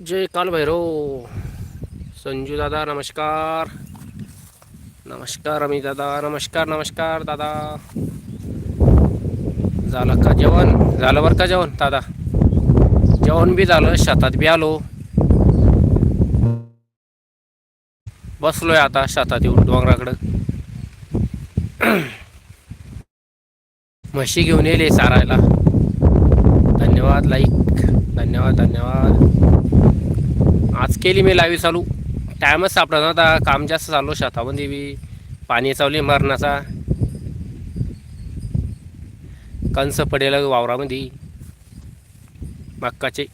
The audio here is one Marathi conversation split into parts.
जय कालभैरव संजू दादा नमस्कार। नमस्कार अमित दादा नमस्कार नमस्कार दादा। झालं का जेवण? झालं बरं का जेवण दादा? जेवण बी झालं शेतात बी आलो. बसलोय आता शेतात येऊन डोंगराकडं. म्हशी घेऊन येले चारायला धन्यवाद लाईक. धन्यवाद धन्यवाद. आज केली मी लावी चालू. टायमच सापडा आता काम जास्त चालू शेतामध्ये बी पाणी चावली मरणाचा. कंस पडेल वावरामध्ये. मक्काचे.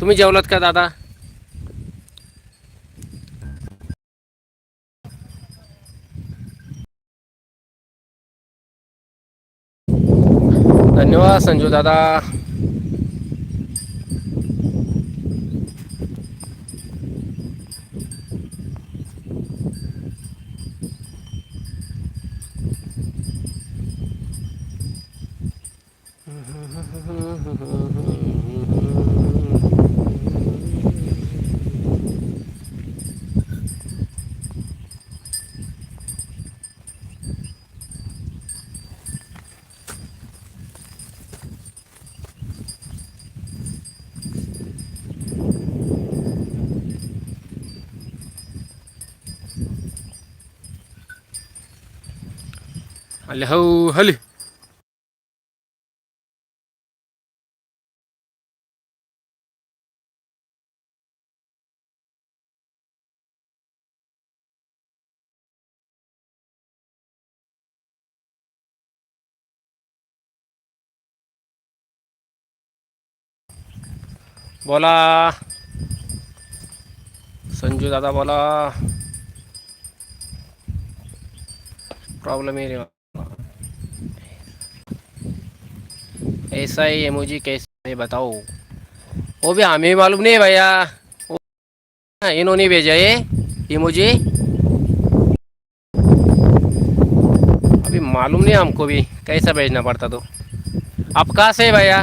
तुम्ही जेवलात का दादा? धन्यवाद संजू दादा. आले हो हले बोला. संजू दादा बोला. प्रॉब्लेम आहे रे. ऐसा ही इमोजी कैसे है बताओ। वो भी हमें मालूम नहीं है भैया। हाँ, इन्होंने भेजा ये इमोजी अभी मालूम नहीं हमको भी कैसा भेजना पड़ता तो। आप कहाँ से है भैया?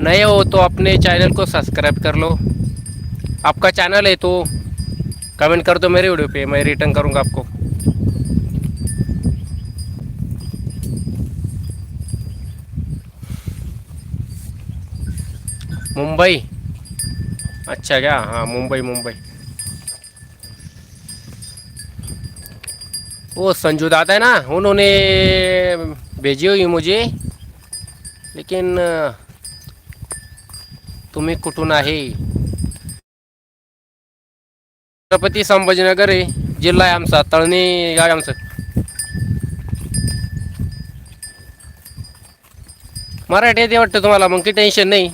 नहीं हो तो अपने चैनल को सब्सक्राइब कर लो। आपका चैनल है तो कमेंट कर दो मेरे वीडियो पे मैं रिटर्न करूँगा आपको। मुंबई? अच्छा क्या? हाँ मुंबई मुंबई। वो संजू दादा है ना? उन्होंने भेजी हुई मुझे। लेकिन तुम्ही कुठून आहे छत्रपती संभाजीनगर आहे जिल्हा आहे आमचा तळणी गाव आमचं मराठी येते वाटतं तुम्हाला मग काही टेन्शन नाही.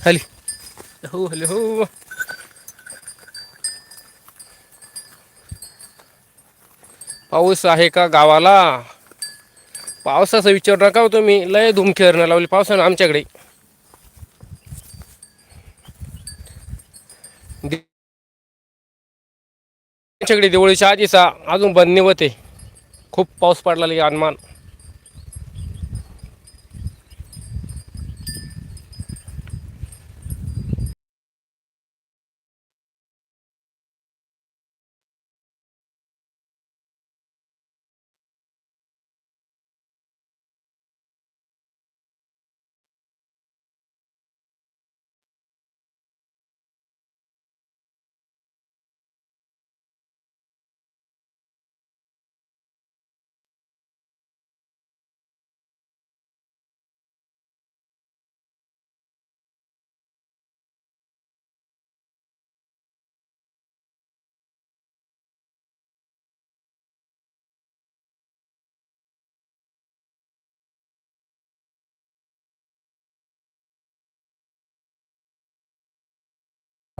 हली. हो हली हो. पाऊस आहे का गावाला? पावसाचा विचार नका हो तुम्ही. लय धुमखेरणं लावली पावसानं आमच्याकडे. आमच्याकडे दिवाळीच्या आधीचा अजून बंद होते खूप पाऊस पडला अनमान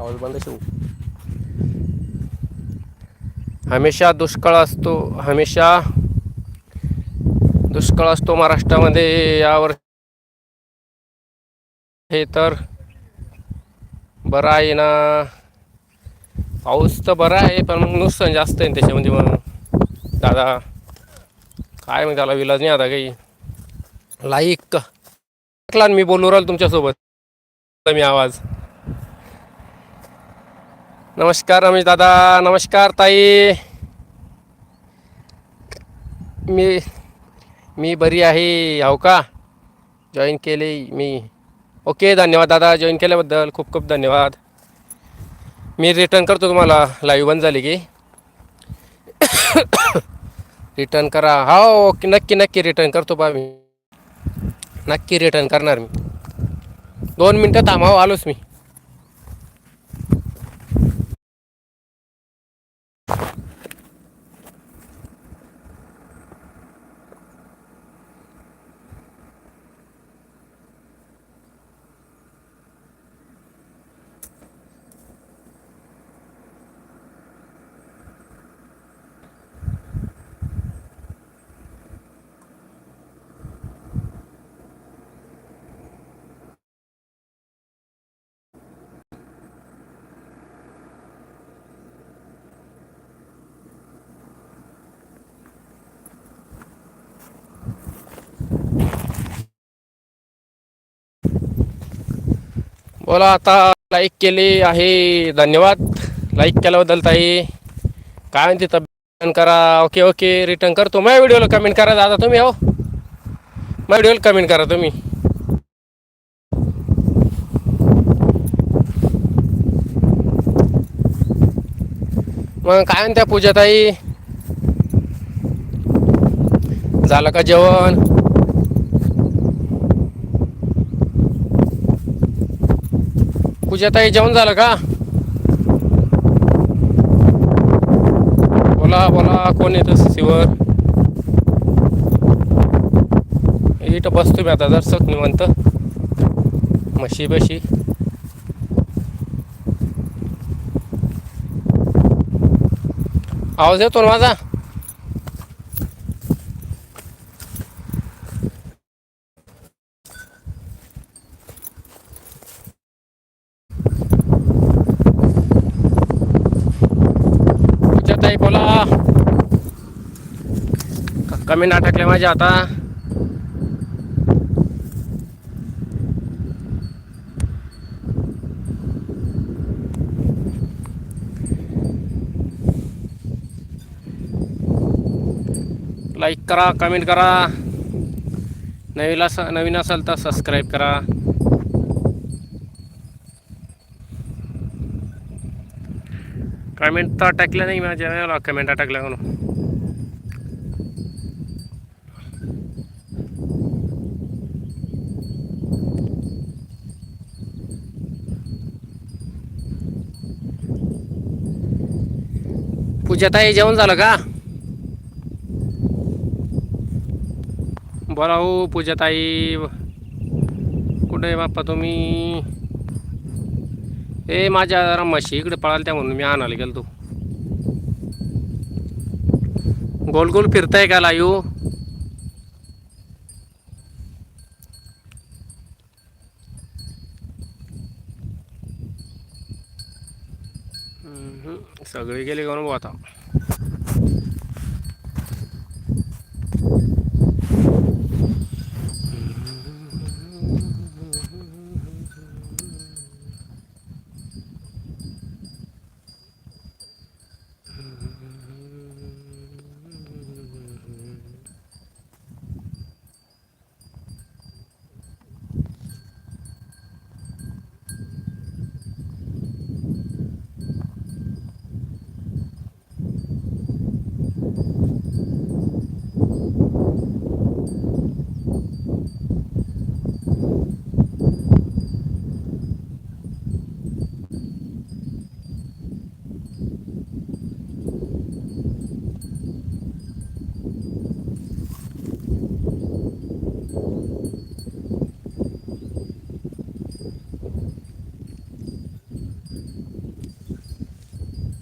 आवाज बंद ठेवू हमेशा दुष्काळ असतो हमेशा दुष्काळ असतो महाराष्ट्रामध्ये यावर हे तर बरं आहे ना. पाऊस तर बरा आहे पण मग नुकसान जास्त आहे ना त्याच्यामध्ये मग दादा काय मग त्याला विलाज नाही आता काही. लाईक. ऐकला मी बोलू राहिलो तुमच्यासोबत. मी आवाज. नमस्कार रमेश दादा नमस्कार ताई. मी मी बरी आहे हो का? जॉईन केले मी. ओके धन्यवाद दादा जॉईन केल्याबद्दल खूप खूप धन्यवाद. मी रिटर्न करतो तुम्हाला लाईव्ह बंद झाली की. रिटर्न करा. हो ओके नक्की नक्की रिटर्न करतो बा मी. नक्की रिटर्न करणार मी. दोन मिनटं थांबाव आलोच मी. बोला आता लाईक केली आहे. धन्यवाद. लाईक केल्याबद्दल ताई. काय म्हणते तब्येत? करा. ओके ओके रिटर्न करतो. माझ्या व्हिडिओला कमेंट करा दादा. तुम्ही हो? माझ्या व्हिडिओला कमेंट करा तुम्ही. मग काय म्हणत्या पूजा ताई? झालं का जेवण? पूजाताई जेवण झालं का? बोला बोला कोण येतं शिवर इथं बसतो मी आता जर निवंत. म्हशी बशी. आवाज येतो ना माझा ताई बोला कमी अटकले माझे आता. लाईक करा कमेंट करा. नवीन नवीन असेल तर सबस्क्राईब करा. कमेंट तर टाकलं नाही माझ्या कमेंट टाकल्या म्हणून. पूजाताई जेवण झालं का? बोला हो पूजाताई. कुठे आहे बाप्पा तुम्ही? ए माझ्या जरा म्हशी इकडे पळाल त्या म्हणून मी आणायला गेलो गोल गोल फिरताय का लायू? सगळे गेले का म्हणून आता.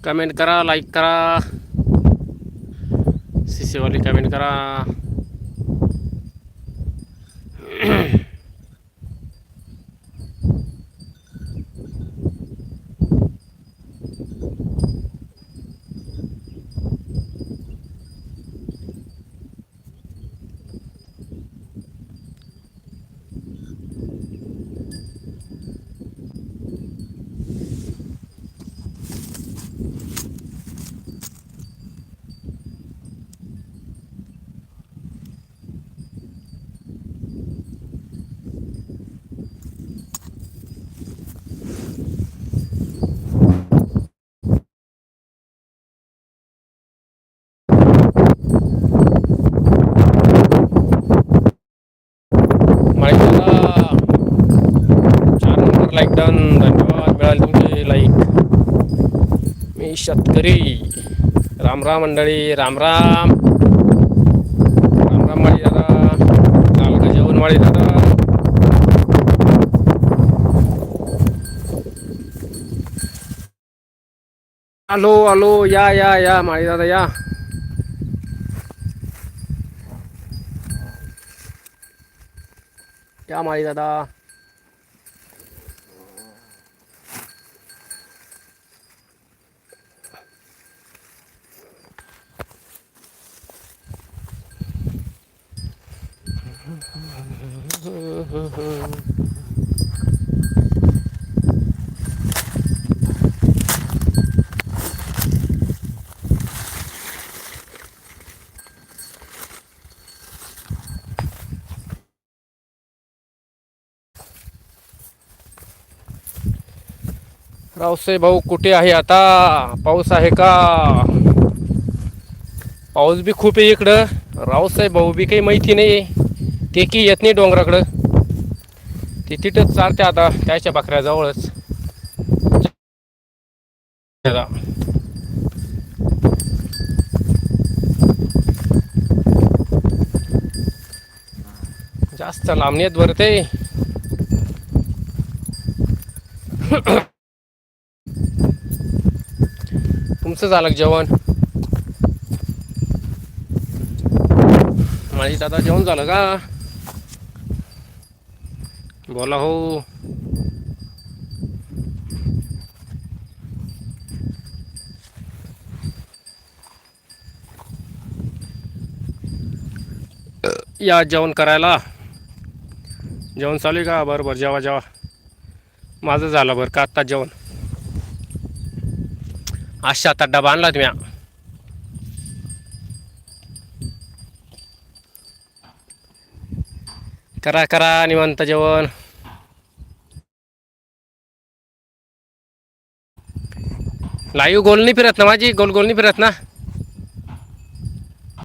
कमेंट करा लाईक करा. सीसीवाली कमेंट करा. लाईक डन धन्यवाद मिळाले तुमचे लाईक मी शेतकरी राम राम मंडळी राम राम. राम राम माळी दादा झालं जेवण माळी दादा. आलो आलो या या या माळी दादा या. या माळी दादा. रावसे भाऊ कुठे आहे आता? पाऊस आहे का? पाऊस बी खूप आहे इकडं. रावसाहेब भाऊ बी काही माहिती नाही ते की येत नाही डोंगराकडं. ते तिथंच चालते आता त्याच्या बकऱ्याजवळच. जास्त लांबणीत भरते तुमचं झालं जेवण? माझी दादा जेवण झालं का? बोला हो. या जेवण करायला. जेवण चालू आहे का? बरं बरं जेवा जेवा. माझं झालं बरं का आत्ता जेवण? अशा आता डबा आणला तुम्ही. करा करा निवांत जेवण. लाईव्ह गोल नाही फिरत ना माझी? गोल गोल नाही फिरत ना?